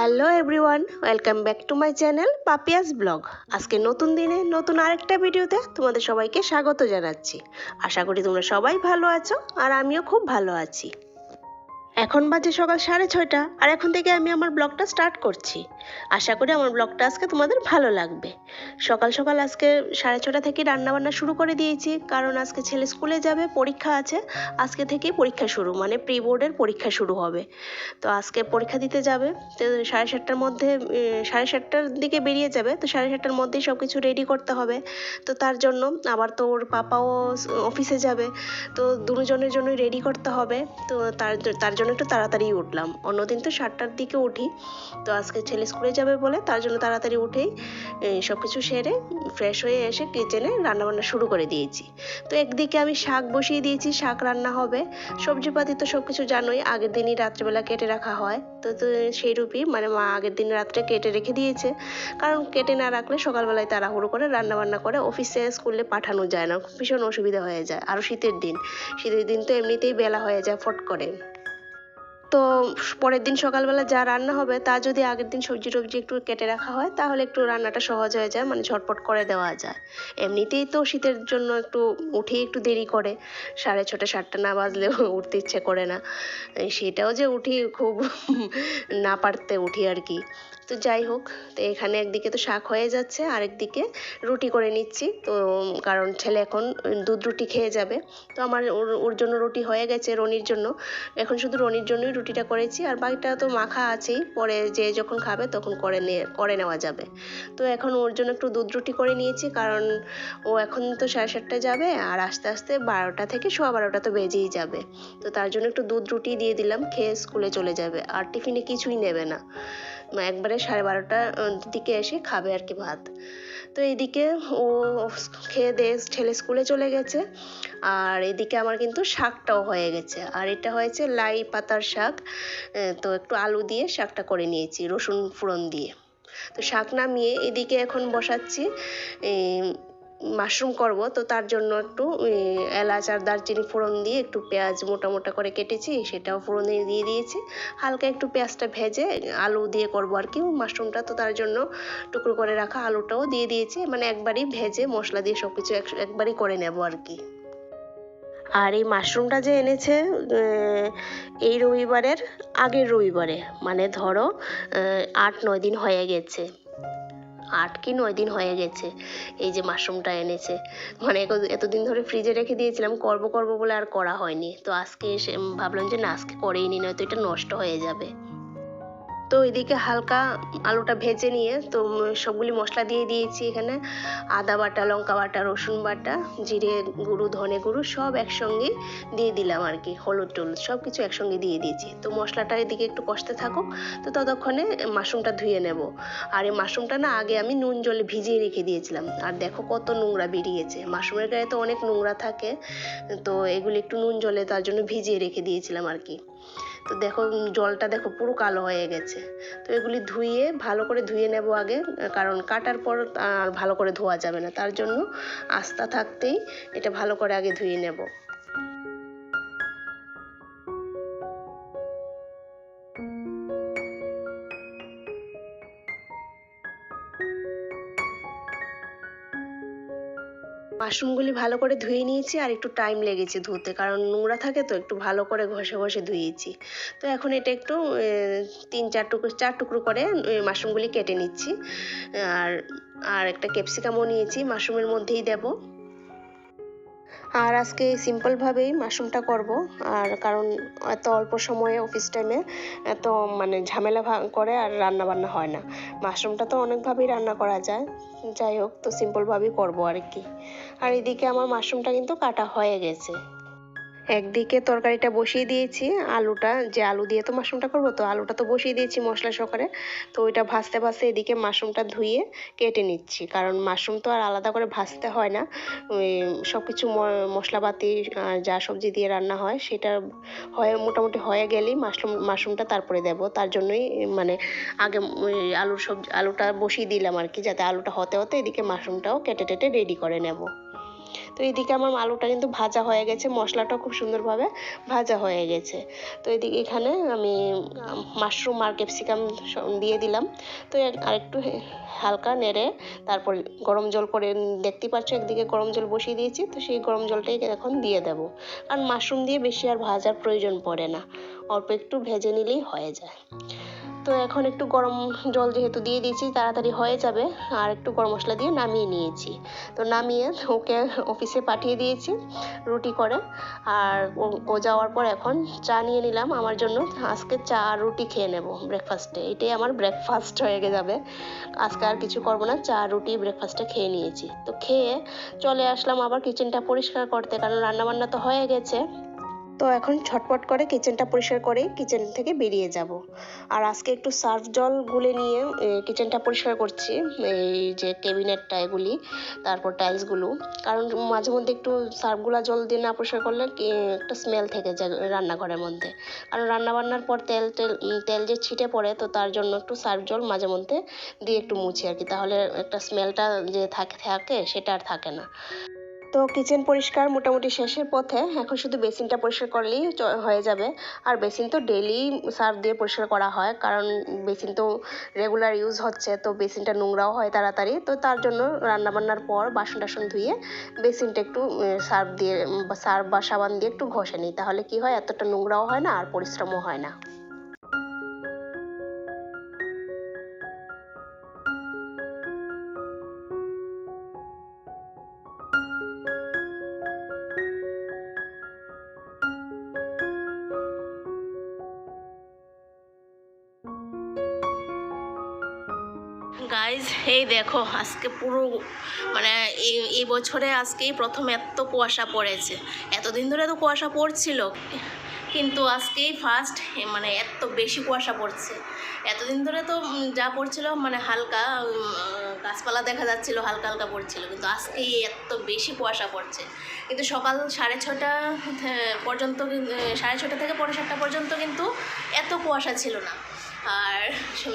Hello everyone, welcome back to my channel Papiya's blog. আজকে নতুন দিনে নতুন আরেকটা ভিডিওতে তোমাদের সবাইকে স্বাগত জানাচ্ছি। আশা করি তোমরা সবাই ভালো আছো আর আমিও খুব ভালো আছি। এখন বাজে সকাল সাড়ে ছয়টা, আর এখন থেকে আমি আমার ব্লগটা স্টার্ট করছি। আশা করি আমার ব্লগটা আজকে তোমাদের ভালো লাগবে। সকাল সকাল আজকে সাড়ে ছটা থেকে রান্না বান্না শুরু করে দিয়েছি, কারণ আজকে ছেলে স্কুলে যাবে, পরীক্ষা আছে। আজকে থেকেই পরীক্ষা শুরু মানে প্রি বোর্ডের পরীক্ষা শুরু হবে। তো আজকে পরীক্ষা দিতে যাবে, তো সাড়ে সাতটার মধ্যে সাড়ে সাতটার দিকে বেরিয়ে যাবে, তো সাড়ে সাতটার মধ্যেই সব কিছু রেডি করতে হবে। তো তার জন্য আবার তো ওর পাপাও অফিসে যাবে, তো দুজনের জন্যই রেডি করতে হবে। তো তার তার জন্য একটু তাড়াতাড়ি উঠলাম। অন্যদিন তো সাতটার দিকে উঠি, তো আজকে ছেলে স্কুলে যাবে বলে তার জন্য তাড়াতাড়ি উঠেই সব কিছু সেরে ফ্রেশ হয়ে এসে কিচেনে রান্নাবান্না শুরু করে দিয়েছি। তো একদিকে আমি শাক বসিয়ে দিয়েছি, শাক রান্না হবে। সবজিপাতি তো সব কিছু জানোই, আগের দিনই রাত্রেবেলা কেটে রাখা হয়। তো তো সেই রূপই মানে মা আগের দিন রাত্রে কেটে রেখে দিয়েছে। কারণ কেটে না রাখলে সকালবেলায় তাড়াহুড়ো করে রান্না বান্না করে অফিসে স্কুলে পাঠানো যায় না, ভীষণ অসুবিধা হয়ে যায়। আরও শীতের দিন শীতের দিন তো এমনিতেই বেলা হয়ে যায় ফট করে। তো পরের দিন সকালবেলা যা রান্না হবে তা যদি আগের দিন সবজি টবজি একটু কেটে রাখা হয়, তাহলে একটু রান্নাটা সহজ হয়ে যায় মানে ঝটপট করে দেওয়া যায়। এমনিতেই তো শীতের জন্য একটু উঠেই একটু দেরি করে, সাড়ে ছটা, সাতটা না বাজলেও উঠতে ইচ্ছে করে না। সেটাও যে উঠি খুব না পারতে উঠি আর কি। তো যাই হোক, তো এখানে একদিকে তো শাক হয়ে যাচ্ছে, আরেকদিকে রুটি করে নিচ্ছি। তো কারণ ছেলে এখন দুধ রুটি খেয়ে যাবে। তো আমার ওর ওর জন্য রুটি হয়ে গেছে রনির জন্য। এখন শুধু রনির জন্যই রুটিটা করেছি আর বাকিটা তো মাখা আছেই। পরে যে যখন খাবে তখন করে নিয়ে করে নেওয়া যাবে। তো এখন ওর জন্য একটু দুধ রুটি করে নিয়েছি কারণ ও এখন তো সাড়ে সাতটায় যাবে আর আস্তে আস্তে বারোটা থেকে সোয়া বারোটা তো বেজেই যাবে। তো তার জন্য একটু দুধ রুটি দিয়ে দিলাম, খেয়ে স্কুলে চলে যাবে। আর টিফিনে কিছুই নেবে না। একবারে সাড়ে বারোটার দিকে এসে খাবে আর কি ভাত। তো এইদিকে ও খেয়ে দেয়ে ছেলে স্কুলে চলে গেছে। আর এদিকে আমার কিন্তু শাকটাও হয়ে গেছে। আর এটা হয়েছে লাই পাতার শাক। তো একটু আলু দিয়ে শাকটা করে নিয়েছি, রসুন ফোড়ন দিয়ে। তো শাক নামিয়ে এদিকে এখন বসাচ্ছি। মাশরুম করব, তো তার জন্য একটু এলাচ আর দারচিনি ফোড়ন দিয়ে একটু পেঁয়াজ মোটা মোটা করে কেটেছি, সেটাও ফোড়নে দিয়ে দিয়েছি। হালকা একটু পেঁয়াজটা ভেজে আলু দিয়ে করব আর কি মাশরুমটা, তো তার জন্য টুকরো করে রাখা আলুটাও দিয়ে দিয়েছি মানে একবারই ভেজে মশলা দিয়ে সব কিছু একবারই করে নেব আর কি। আর এই মাশরুমটা যে এনেছে এই রবিবারের আগের রবিবারে মানে ধরো আট নয় দিন হয়ে গেছে। আট কি নয় দিন হয়ে গেছে, এই যে মাশরুমটা এনেছে। মানে এত- এতদিন ধরে ফ্রিজে রেখে দিয়েছিলাম, করব করব বলে আর করা হয়নি। তো আজকে এসে ভাবলাম যে না, আজকে করেই নি নয়তো এটা নষ্ট হয়ে যাবে। তো এদিকে হালকা আলুটা ভেজে নিয়ে তো সবগুলি মশলা দিয়ে দিয়েছি এখানে। আদা বাটা, লঙ্কা বাটা, রসুন বাটা, জিরে গুঁড়ো, ধনে গুঁড়ো সব একসঙ্গে দিয়ে দিলাম আর কি, হলুদ টলুদ সব কিছু একসঙ্গে দিয়ে দিয়েছি। তো মশলাটা এদিকে একটু কষতে থাকুক, তো ততক্ষণে মাশরুমটা ধুয়ে নেব। আর এই মাশরুমটা না আগে আমি নুন জলে ভিজিয়ে রেখে দিয়েছিলাম। আর দেখো কত নোংরা বেরিয়েছে। মাশরুমের গায়ে তো অনেক নোংরা থাকে, তো এগুলি একটু নুন জলে তার জন্য ভিজিয়ে রেখে দিয়েছিলাম আর কি। তো দেখো জলটা দেখো পুরো কালো হয়ে গেছে। তো এগুলি ধুয়ে, ভালো করে ধুয়ে নেব আগে, কারণ কাটার পর আর ভালো করে ধোয়া যাবে না। তার জন্য আস্তা থাকতেই এটা ভালো করে আগে ধুয়ে নেব। মাশরুমগুলি ভালো করে ধুয়ে নিয়েছি আর একটু টাইম লেগেছে ধুতে, কারণ নোংরা থাকে তো একটু ভালো করে ঘষে ঘষে ধুয়েছি। তো এখন এটা একটু তিন চার টুকরো চার টুকরো করে মাশরুমগুলি কেটে নিচ্ছি। আর আর একটা ক্যাপসিকামও নিয়েছি, মাশরুমের মধ্যেই দেবো। আর আজকে সিম্পলভাবেই মাশরুমটা করব, আর কারণ এত অল্প সময়ে অফিস টাইমে এত মানে ঝামেলা করে আর রান্না বান্না হয় না। মাশরুমটা তো অনেকভাবেই রান্না করা যায়। যাই হোক, তো সিম্পলভাবেই করব আর কি আর এদিকে আমার মাশরুমটা কিন্তু কাটা হয়ে গেছে। একদিকে তরকারিটা বসিয়ে দিয়েছি, আলুটা, যে আলু দিয়ে তো মাশরুমটা করব, তো আলুটা তো বসিয়ে দিয়েছি মশলা সহকারে। তো ওইটা ভাজতে ভাজতে এদিকে মাশরুমটা ধুয়ে কেটে নিচ্ছি, কারণ মাশরুম তো আর আলাদা করে ভাজতে হয় না। ওই সব কিছু মশলাপাতি যা সবজি দিয়ে রান্না হয়, সেটা হয়ে, মোটামুটি হয়ে গেলেই মাশরুম, মাশরুমটা তারপরে দেব। তার জন্যই মানে আগে আলুর সবজি, আলুটা বসিয়ে দিলাম আর কি, যাতে আলুটা হতে হতে এদিকে মাশরুমটাও কেটে টেটে রেডি করে নেব। তো এদিকে আমার আলুটা কিন্তু ভাজা হয়ে গেছে, মশলাটাও খুব সুন্দরভাবে ভাজা হয়ে গেছে। তো এদিকে এখানে আমি মাশরুম আর ক্যাপসিকাম দিয়ে দিলাম। তো আর একটু হালকা নেড়ে তারপর গরম জল করে দেখতে পাচ্ছ একদিকে গরম জল বসিয়ে দিয়েছি, তো সেই গরম জলটাই এখন দিয়ে দেবো। কারণ মাশরুম দিয়ে বেশি আর ভাজার প্রয়োজন পড়ে না, অল্প একটু ভেজে নিলেই হয়ে যায়। তো এখন একটু গরম জল যেহেতু দিয়ে দিয়েছি, তাড়াতাড়ি হয়ে যাবে। আর একটু গরম মশলা দিয়ে নামিয়ে নিয়েছি। তো নামিয়ে ওকে অফিসে পাঠিয়ে দিয়েছি রুটি করে। আর ও- যাওয়ার পর এখন চা নিয়ে নিলাম। আমার জন্য আজকে চা আর রুটি খেয়ে নেব ব্রেকফাস্টে এটাই আমার ব্রেকফাস্ট হয়ে যাবে। আজকে আর কিছু করব না, চা, রুটি ব্রেকফাস্টে খেয়ে নিয়েছি। তো খেয়ে চলে আসলাম, আবার কিচেনটা পরিষ্কার করতে। কারণ রান্নাবান্না তো হয়ে গেছে। তো এখন ছটপট করে কিচেনটা পরিষ্কার করে কিচেন থেকে বেরিয়ে যাব। আর আজকে একটু সার্ফ জল গুলে নিয়ে কিচেনটা পরিষ্কার করছি, এই যে ক্যাবিনেটটা এগুলি, তারপর টাইলসগুলো কারণ মাঝে মধ্যে একটু সার্ফগুলা জল দিয়ে না পরিষ্কার করলে একটা স্মেল থেকে যায় রান্নাঘরের মধ্যে। কারণ রান্না বান্নার পর তেল তেল তেল যে ছিটে পড়ে, তো তার জন্য একটু সার্ফ জল মাঝে মধ্যে দিয়ে একটু মুছি আর কি। তাহলে একটা স্মেলটা যে থাকে থাকে, সেটা আর থাকে না। তো কিচেন পরিষ্কার মোটামুটি শেষের পথে, এখন শুধু বেসিনটা পরিষ্কার করলেই হয়ে যাবে। আর বেসিন তো ডেলি সার্ফ দিয়ে পরিষ্কার করা হয়, কারণ বেসিন তো রেগুলার ইউজ হচ্ছে, তো বেসিনটা নোংরাও হয় তাড়াতাড়ি। তো তার জন্য রান্নাবান্নার পর বাসন টাসন ধুয়ে বেসিনটা একটু সার্ফ দিয়ে, সার্ফ বা সাবান দিয়ে একটু ঘষে নিই। তাহলে কি হয়, এতটা নোংরাও হয় না আর পরিশ্রমও হয় না। গাইজ এই দেখো, আজকে পুরো মানে এই বছরে আজকেই প্রথম এত কুয়াশা পড়েছে। এতদিন ধরে তো কুয়াশা পড়ছিল, কিন্তু আজকেই ফার্স্ট মানে এত বেশি কুয়াশা পড়ছে। এতদিন ধরে তো যা পড়ছিল মানে হালকা গাছপালা দেখা যাচ্ছিল, হালকা হালকা পড়ছিল, কিন্তু আজকেই এত বেশি কুয়াশা পড়ছে। কিন্তু সকাল সাড়ে ছটা পর্যন্ত, সাড়ে ছটা থেকে পৌনে সাতটা পর্যন্ত কিন্তু এত কুয়াশা ছিল না। আর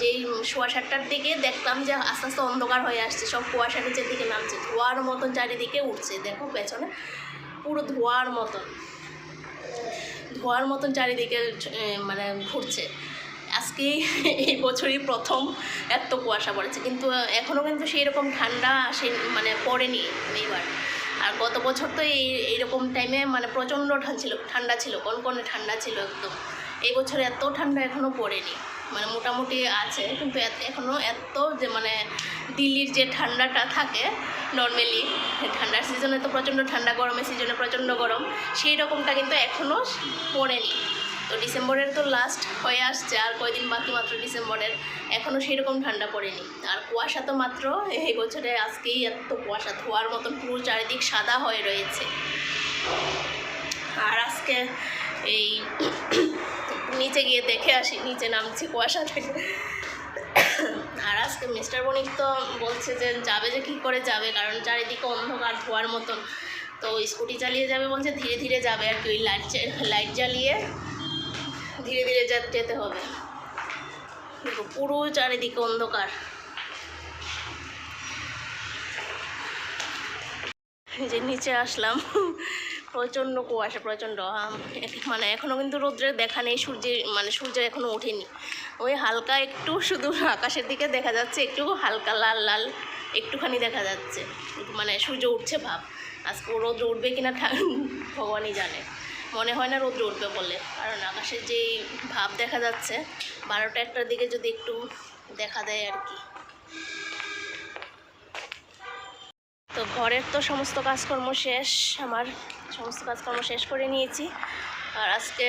যেই সোয়া সাতটার দিকে দেখলাম যে আস্তে আস্তে অন্ধকার হয়ে আসছে, সব কুয়াশা নিচের দিকে নামছে, ধোয়ার মতন চারিদিকে উঠছে, দেখো পেছনে পুরো ধোয়ার মতন। ধোয়ার মতন চারিদিকে মানে ঘুরছে। আজকে এই বছরই প্রথম এত কুয়াশা পড়েছে, কিন্তু এখনও কিন্তু সেই রকম ঠান্ডা আসে মানে পড়েনি এইবার। আর গত বছর তো এই, এইরকম টাইমে মানে প্রচণ্ড ঠান্ডা ছিল ঠান্ডা ছিল, কনকনে ঠান্ডা ছিল একদম। এই বছর এত ঠান্ডা এখনও পড়েনি। মানে মোটামুটি আছে, কিন্তু এখনও এত যে মানে দিল্লির যে ঠান্ডাটা থাকে নর্মালি ঠান্ডার সিজনে তো প্রচণ্ড ঠান্ডা গরমের সিজনে প্রচণ্ড গরম, সেই রকমটা কিন্তু এখনও পড়েনি। তো ডিসেম্বরের তো লাস্ট হয়ে আসছে, আর কয়দিন বাকি মাত্র ডিসেম্বরের এখনও সেই রকম ঠান্ডা পড়েনি। আর কুয়াশা তো মাত্র এই বছরে আজকেই এত কুয়াশা, ধোয়ার মতন পুরো চারিদিক সাদা হয়ে রয়েছে। আর আজকে এই নিচে গিয়ে দেখে আসি, নিচে নামছি, কুয়াশা থেকে। আর আজকে মিস্টার বণিক তো বলছে যে যাবে যে কী করে যাবে, কারণ চারিদিকে অন্ধকার ধোয়ার মতন। তো স্কুটি চালিয়ে যাবে বলছে, ধীরে ধীরে যাবে আর কি, ওই লাইট লাইট জ্বালিয়ে ধীরে ধীরে যেতে হবে। পুরো চারিদিকে অন্ধকার। যে নিচে আসলাম। প্রচণ্ড কুয়াশা প্রচণ্ড মানে এখনও কিন্তু রৌদ্রের দেখা নেই, সূর্যের মানে সূর্য এখনও ওঠেনি। ওই হালকা একটু শুধু আকাশের দিকে দেখা যাচ্ছে, একটু হালকা লাল লাল একটুখানি দেখা যাচ্ছে। মানে সূর্য উঠছে ভাব। আজকে রৌদ্র উঠবে কিনা ভগবানই জানে। মনে হয় না রৌদ্র উঠবে বলে। কারণ আকাশের যেই ভাব দেখা যাচ্ছে, বারোটা একটার দিকে যদি একটু দেখা দেয় আর কি। তো ঘরের তো সমস্ত কাজকর্ম শেষ, আমার সমস্ত কাজকর্ম শেষ করে নিয়েছি। আর আজকে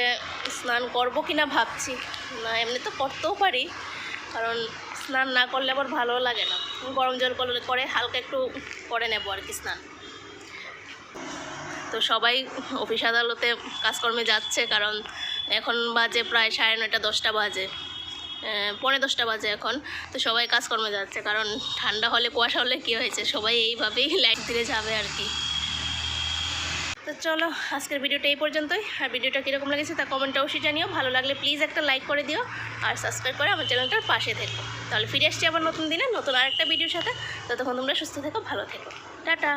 স্নান করব কি না ভাবছি। না, এমনি তো করতেও পারি, কারণ স্নান না করলে আবার ভালোও লাগে না। গরম জল করলে করে হালকা একটু করে নেব আর কি স্নান। তো সবাই অফিস আদালতে কাজকর্মে যাচ্ছে, কারণ এখন বাজে প্রায় সাড়ে নয়টা দশটা বাজে। আহ, পৌনে দশটা বাজে এখন। তো সবাই কাজকর্মে যাচ্ছে কারণ ঠান্ডা হলে কুয়াশা হলে কী হয়েছে? সবাই এইভাবেই লাইট দিয়ে যাবে আর কি। তো চলো আজকের ভিডিওটা এই পর্যন্তই। আর ভিডিওটা কীরকম লেগেছে তা কমেন্টে অবশ্যই জানিও। ভালো লাগলে প্লিজ একটা লাইক করে দিও। আর সাবস্ক্রাইব করে আমার চ্যানেলটার পাশে থেকো। তাহলে ফিরে আসছি আবার নতুন দিনে নতুন আরেকটা ভিডিওর সাথে। ততক্ষণ তোমরা সুস্থ থেকো ভালো থেকো। টাটা!